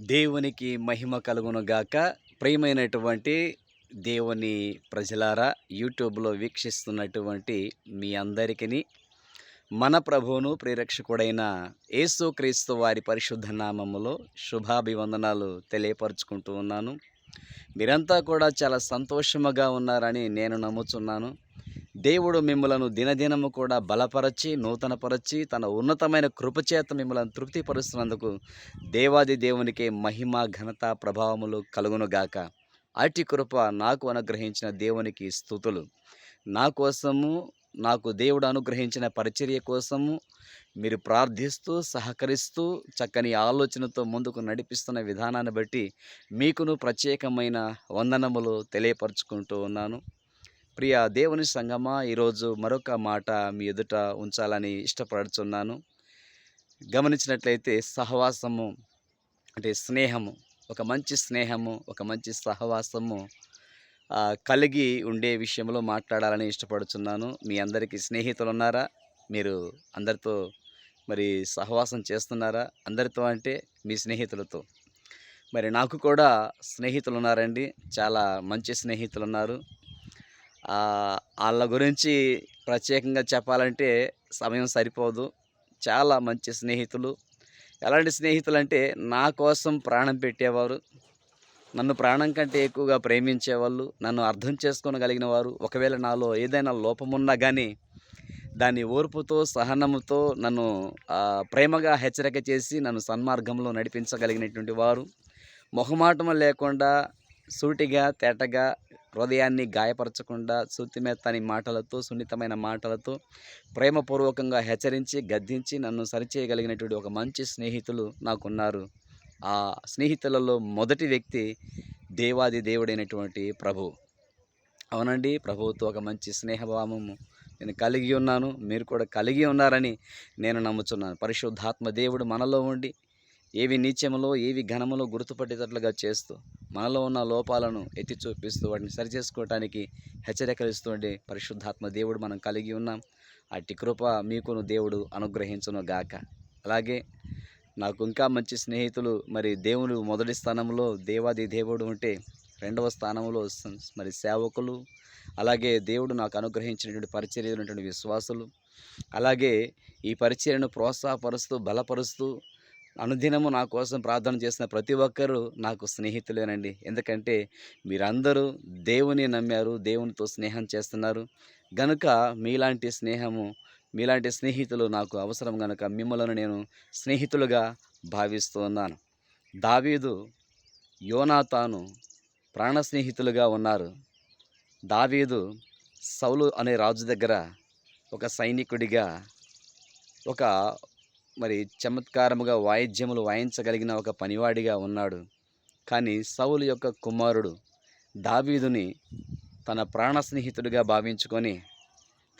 దేవునికి మహిమ కలుగునుగాక ప్రియమైనటువంటి దేవుని ప్రజలారా యూట్యూబ్లో వీక్షిస్తున్నటువంటి మీ అందరికీ మన ప్రభువును ప్రేరక్షకుడైన యేసుక్రీస్తు వారి పరిశుద్ధ నామములో శుభాభివందనాలు తెలియపరుచుకుంటూ ఉన్నాను. మీరంతా కూడా చాలా సంతోషముగా ఉన్నారని నేను నమ్ముచున్నాను. దేవుడు మిమ్మలను దినదినము కూడా బలపరచి నూతనపరచి తన ఉన్నతమైన కృపచేత మిమ్మల్ని తృప్తిపరుస్తున్నందుకు దేవాది దేవునికి మహిమ ఘనత ప్రభావములు కలుగునుగాక. అటి కృప నాకు అనుగ్రహించిన దేవునికి స్థుతులు. నా కోసము నాకు దేవుడు అనుగ్రహించిన పరిచర్య కోసము మీరు ప్రార్థిస్తూ సహకరిస్తూ చక్కని ఆలోచనతో ముందుకు నడిపిస్తున్న విధానాన్ని బట్టి మీకును ప్రత్యేకమైన వందనములు తెలియపరుచుకుంటూ ఉన్నాను. ప్రియ దేవుని సంగమా ఈరోజు మరొక మాట మీ ఎదుట ఉంచాలని ఇష్టపడుచున్నాను. గమనించినట్లయితే సహవాసము అంటే స్నేహము ఒక మంచి స్నేహము ఒక మంచి సహవాసము కలిగి ఉండే విషయంలో మాట్లాడాలని ఇష్టపడుచున్నాను. మీ అందరికీ స్నేహితులు ఉన్నారా మీరు అందరితో మరి సహవాసం చేస్తున్నారా? అందరితో అంటే మీ స్నేహితులతో. మరి నాకు కూడా స్నేహితులు ఉన్నారండి చాలా మంచి స్నేహితులు ఉన్నారు వాళ్ళ గురించి ప్రత్యేకంగా చెప్పాలంటే సమయం సరిపోదు. చాలా మంచి స్నేహితులు. ఎలాంటి స్నేహితులు అంటే నా కోసం ప్రాణం పెట్టేవారు. నన్ను ప్రాణం కంటే ఎక్కువగా ప్రేమించేవాళ్ళు. నన్ను అర్థం చేసుకోగలిగిన వారు. ఒకవేళ నాలో ఏదైనా లోపమున్నా కానీ దాన్ని ఓర్పుతో సహనముతో నన్ను ప్రేమగా హెచ్చరిక చేసి నన్ను సన్మార్గంలో నడిపించగలిగినటువంటి వారు. మొహమాటం లేకుండా సూటిగా తేటగా హృదయాన్ని గాయపరచకుండా శుతిమెత్తని మాటలతో సున్నితమైన మాటలతో ప్రేమపూర్వకంగా హెచ్చరించి గద్దించి నన్ను సరిచేయగలిగినటువంటి ఒక మంచి స్నేహితులు నాకున్నారు. ఆ స్నేహితులలో మొదటి వ్యక్తి దేవాది దేవుడైనటువంటి ప్రభు. అవునండి ప్రభువుతో ఒక మంచి స్నేహభావము నేను కలిగి ఉన్నాను. మీరు కూడా కలిగి ఉన్నారని నేను నమ్ముచున్నాను. పరిశుద్ధాత్మ దేవుడు మనలో ఉండి ఏవి నీచములో ఏవి ఘనములో గుర్తుపట్టేటట్లుగా చేస్తూ మనలో ఉన్న లోపాలను ఎత్తి చూపిస్తూ వాటిని సరిచేసుకోవటానికి హెచ్చరికలు ఇస్తుండే పరిశుద్ధాత్మ దేవుడు మనం కలిగి ఉన్నాం. అట్టి కృప మీకును దేవుడు అనుగ్రహించును గాక. అలాగే నాకు ఇంకా మంచి స్నేహితులు మరి దేవుడు మొదటి స్థానంలో దేవాది దేవుడు ఉంటే రెండవ స్థానంలో మరి సేవకులు అలాగే దేవుడు నాకు అనుగ్రహించినటువంటి పరిచర్యలు విశ్వాసులు అలాగే ఈ పరిచర్యను ప్రోత్సాహపరుస్తూ బలపరుస్తూ అనుదినము నా కోసం ప్రార్థన చేసిన ప్రతి ఒక్కరూ నాకు స్నేహితులేనండి. ఎందుకంటే మీరందరూ దేవుని నమ్మారు దేవునితో స్నేహం చేస్తున్నారు. గనుక మీలాంటి స్నేహము మీలాంటి స్నేహితులు నాకు అవసరం గనుక మిమ్మల్ని నేను స్నేహితులుగా భావిస్తూ ఉన్నాను దావీదు యోనాతాను ప్రాణ స్నేహితులుగా ఉన్నారు. దావీదు సౌలు అనే రాజు దగ్గర ఒక సైనికుడిగా ఒక మరి చమత్కారముగా వాయిద్యములు వాయించగలిగిన ఒక పనివాడిగా ఉన్నాడు. కానీ సౌలు యొక్క కుమారుడు దావీదుని తన ప్రాణ స్నేహితుడిగా భావించుకొని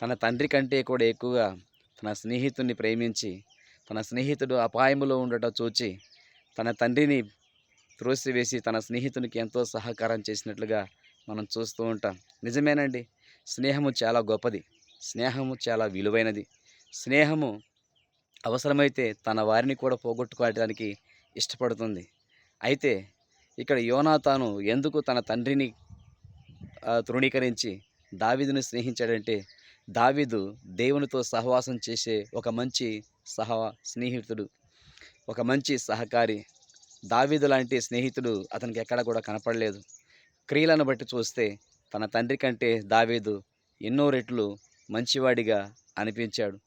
తన తండ్రి కంటే కూడా ఎక్కువగా తన స్నేహితుడిని ప్రేమించి తన స్నేహితుడు అపాయములో ఉండటం చూచి తన తండ్రిని త్రోసివేసి తన స్నేహితునికి ఎంతో సహకారం చేసినట్లుగా మనం చూస్తూ ఉంటాం. నిజమేనండి స్నేహము చాలా గొప్పది. స్నేహము చాలా విలువైనది. స్నేహము అవసరమైతే తన వారిని కూడా పోగొట్టుకోవడానికి ఇష్టపడుతుంది. అయితే ఇక్కడ యోనా తాను ఎందుకు తన తండ్రిని తృణీకరించి దావీదును స్నేహించాడంటే దావీదు దేవునితో సహవాసం చేసే ఒక మంచి సహ స్నేహితుడు ఒక మంచి సహకారి. దావీదు లాంటి స్నేహితుడు అతనికి ఎక్కడా కూడా కనపడలేదు. క్రియలను బట్టి చూస్తే తన తండ్రి కంటే దావీదు ఎన్నో రెట్లు మంచివాడిగా అనిపించాడు.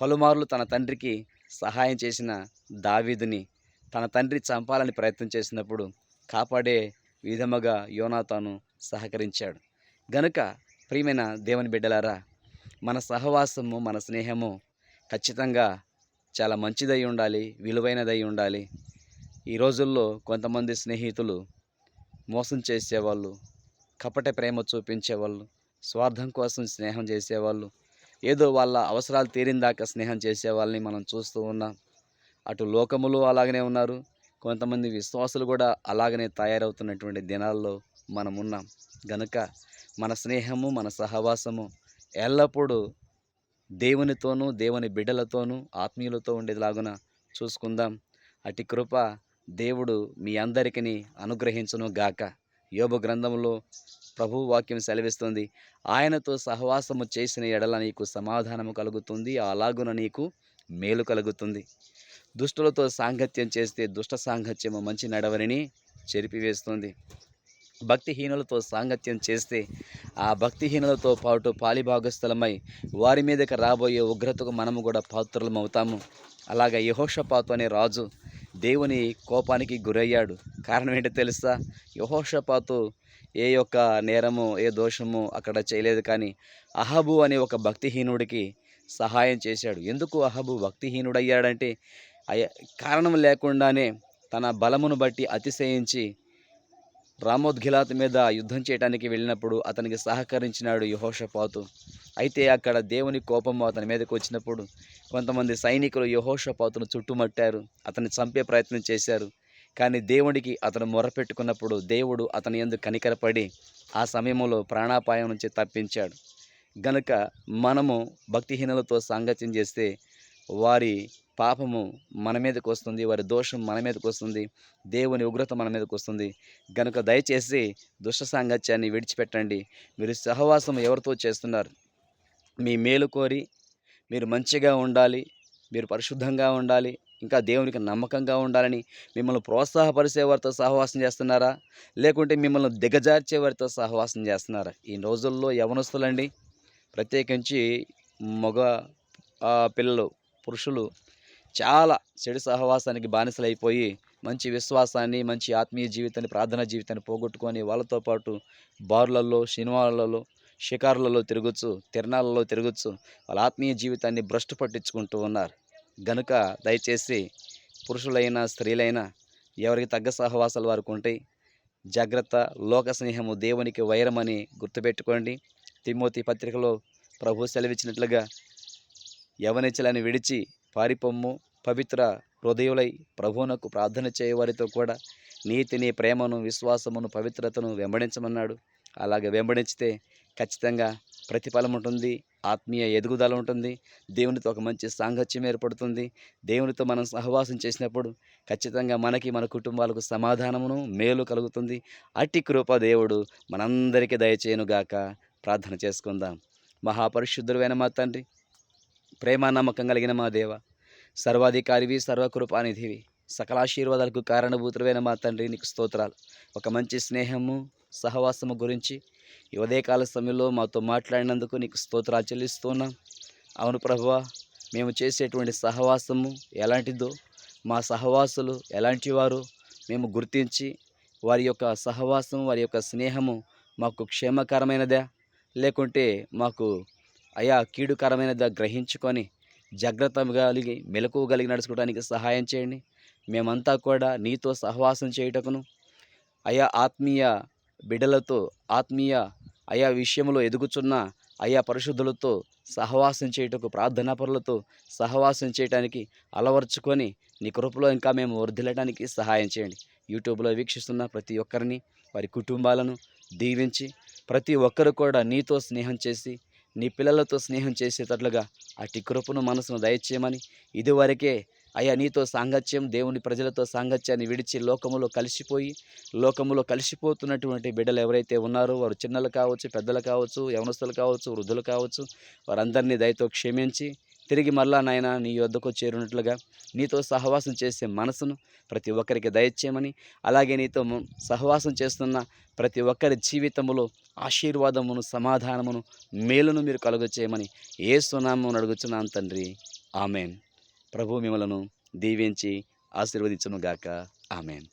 పలుమార్లు తన తండ్రికి సహాయం చేసిన దావీదుని తన తండ్రి చంపాలని ప్రయత్నం చేసినప్పుడు కాపాడే విధముగా యోనాతాను సహకరించాడు. గనుక ప్రియమైన దేవుని బిడ్డలారా మన సహవాసము మన స్నేహము ఖచ్చితంగా చాలా మంచిదై ఉండాలి విలువైనదై ఉండాలి. ఈ రోజుల్లో కొంతమంది స్నేహితులు మోసం చేసేవాళ్ళు కపట ప్రేమ చూపించేవాళ్ళు స్వార్థం కోసం స్నేహం చేసేవాళ్ళు ఏదో వాళ్ళ అవసరాలు తీరిందాక స్నేహం చేసే వాళ్ళని మనం చూస్తూ ఉన్నాం. అటు లోకములు అలాగనే ఉన్నారు. కొంతమంది విశ్వాసులు కూడా అలాగనే తయారవుతున్నటువంటి దినాల్లో మనం ఉన్నాం. గనుక మన స్నేహము మన సహవాసము ఎల్లప్పుడూ దేవునితోనూ దేవుని బిడ్డలతోనూ ఆత్మీయులతో ఉండేలాగున చూసుకుందాం. అటు కృప దేవుడు మీ అందరికీ అనుగ్రహించును గాక యోబు గ్రంథంలో ప్రభు వాక్యం సెలవిస్తుంది ఆయనతో సహవాసము చేసిన ఎడల నీకు సమాధానము కలుగుతుంది అలాగున నీకు మేలు కలుగుతుంది. దుష్టులతో సాంగత్యం చేస్తే దుష్ట సాంగత్యము మంచి నడవరిని చెరిపివేస్తుంది. భక్తిహీనులతో సాంగత్యం చేస్తే ఆ భక్తిహీనులతో పాటు పాలిభాగస్థలమై వారి మీదకి రాబోయే ఉగ్రతకు మనము కూడా పాత్రలం అవుతాము అలాగే యహోషపాతు అనే రాజు దేవుని కోపానికి గురయ్యాడు. కారణం ఏంటో తెలుసా? యహోషపాతు ఏ యొక్క నేరము ఏ దోషము అక్కడ చేయలేదు కానీ అహబు అనే ఒక భక్తిహీనుడికి సహాయం చేశాడు. ఎందుకు అహబు భక్తిహీనుడయ్యాడంటే కారణం లేకుండానే తన బలమును బట్టి అతిశయించి రామోద్ఘిలాత్ మీద యుద్ధం చేయడానికి వెళ్ళినప్పుడు అతనికి సహకరించినాడు యహోషపాతు. అయితే అక్కడ దేవుని కోపము అతని మీదకి వచ్చినప్పుడు కొంతమంది సైనికులు యహోషపాతును చుట్టుమట్టారు. అతన్ని చంపే ప్రయత్నం చేశారు. కానీ దేవుడికి అతను మొరపెట్టుకున్నప్పుడు దేవుడు అతని ఎందు కనికరపడి ఆ సమయంలో ప్రాణాపాయం నుంచి తప్పించాడు. గనుక మనము భక్తిహీనులతో సాంగత్యం చేస్తే వారి పాపము మన మీదకి వస్తుంది వారి దోషం మన మీదకి వస్తుంది దేవుని ఉగ్రత మన మీదకి వస్తుంది. గనుక దయచేసి దుష్ట సాంగత్యాన్ని విడిచిపెట్టండి. మీరు సహవాసం ఎవరితో చేస్తున్నారు? మీ మేలు కోరి మీరు మంచిగా ఉండాలి మీరు పరిశుద్ధంగా ఉండాలి ఇంకా దేవునికి నమ్మకంగా ఉండాలని మిమ్మల్ని ప్రోత్సాహపరిచే వారితో సహవాసం చేస్తున్నారా? లేకుంటే మిమ్మల్ని దిగజార్చే వారితో సహవాసం చేస్తున్నారా? ఈ రోజుల్లో యవనస్తులండి ప్రత్యేకించి మగ పిల్లలు పురుషులు చాలా చెడు సహవాసానికి బానిసలైపోయి మంచి విశ్వాసాన్ని మంచి ఆత్మీయ జీవితాన్ని ప్రార్థనా జీవితాన్ని పోగొట్టుకొని వాళ్ళతో పాటు బార్లలో సినిమాలలో షికారులలో తిరగచ్చు తిరణాలలో తిరగచ్చు వాళ్ళ ఆత్మీయ జీవితాన్ని భ్రష్టు పట్టించుకుంటూ ఉన్నారు. గనుక దయచేసి పురుషులైనా స్త్రీలైనా ఎవరికి తగ్గ సహవాసాలు వారికి ఉంటాయి. జాగ్రత్త లోక స్నేహము దేవునికి వైరమని గుర్తుపెట్టుకోండి. తిమోతి పత్రికలో ప్రభు సెలవిచ్చినట్లుగా యవనిచ్చలని విడిచి పారిపొమ్ము పవిత్ర హృదయులై ప్రభువునకు ప్రార్థన చేయవారితో కూడా నీతిని ప్రేమను విశ్వాసమును పవిత్రతను వెంబడించమన్నాడు. అలాగే వెంబడించితే ఖచ్చితంగా ప్రతిఫలం ఉంటుంది ఆత్మీయ ఎదుగుదల ఉంటుంది దేవునితో ఒక మంచి సాంగత్యం ఏర్పడుతుంది. దేవునితో మనం సహవాసం చేసినప్పుడు ఖచ్చితంగా మనకి మన కుటుంబాలకు సమాధానమును మేలు కలుగుతుంది. అట్టి కృప దేవుడు మనందరికీ దయచేయనుగాక. ప్రార్థన చేసుకుందాం. మహాపరిశుద్ధుడైన మా తండ్రి ప్రేమ నమ్మకం కలిగిన మా దేవ సర్వాధికారివి సర్వకృపానిధివి సకలాశీర్వాదాలకు కారణభూతులైన మా తండ్రి నీకు స్తోత్రాలు. ఒక మంచి స్నేహము సహవాసము గురించి ఈ ఉదయకాల సమయంలో మాతో మాట్లాడినందుకు నీకు స్తోత్రాలు చెల్లిస్తున్నాం. అవును ప్రభువా మేము చేసేటువంటి సహవాసము ఎలాంటిదో మా సహవాసులు ఎలాంటి వారు మేము గుర్తించి వారి యొక్క సహవాసం వారి యొక్క స్నేహము మాకు క్షేమకరమైనదా? లేకుంటే మాకు అయా కీడుకరమైనది గ్రహించుకొని జాగ్రత్తగా కలిగి మెలకువ కలిగి నడుచుకోవడానికి సహాయం చేయండి. మేమంతా కూడా నీతో సహవాసం చేయుటకును. అయా ఆత్మీయ బిడ్డలతో ఆత్మీయ అయా విషయంలో ఎదుగుచున్న అయా పరిశుద్ధులతో సహవాసం చేయుటకు ప్రార్థనా పరులతో సహవాసం చేయటానికి అలవర్చుకొని నీ కృపలో ఇంకా మేము వర్ధిల్లడానికి సహాయం చేయండి. యూట్యూబ్లో వీక్షిస్తున్న ప్రతి ఒక్కరిని వారి కుటుంబాలను దీవించి ప్రతి ఒక్కరు కూడా నీతో స్నేహం చేసి నీ పిల్లలతో స్నేహం చేసేటట్లుగా అట్టి కృపను మనసును దయచేయమని ఇదివరకే అయ్యా నీతో సాంగత్యం దేవుని ప్రజలతో సాంగత్యాన్ని విడిచి లోకములో కలిసిపోయి లోకములో కలిసిపోతున్నటువంటి బిడ్డలు ఎవరైతే ఉన్నారో వారు చిన్నలు కావచ్చు పెద్దలు కావచ్చు యవనస్తులు కావచ్చు వృద్ధులు కావచ్చు వారందరినీ దయతో క్షమించి తిరిగి మరలా నాయన నీ యొద్దకు చేరినట్లుగా. నీతో సహవాసం చేసే మనసును ప్రతి ఒక్కరికి దయచేయమని అలాగే నీతో సహవాసం చేస్తున్న ప్రతి ఒక్కరి జీవితములో ఆశీర్వాదమును సమాధానమును మేలును మీరు కలుగు చేయమని ఏ సునామం అడుగుచున్నాను తండ్రి. ఆమెన్. ప్రభు మిమ్మలను దీవించి ఆశీర్వదించునుగాక. ఆమెన్.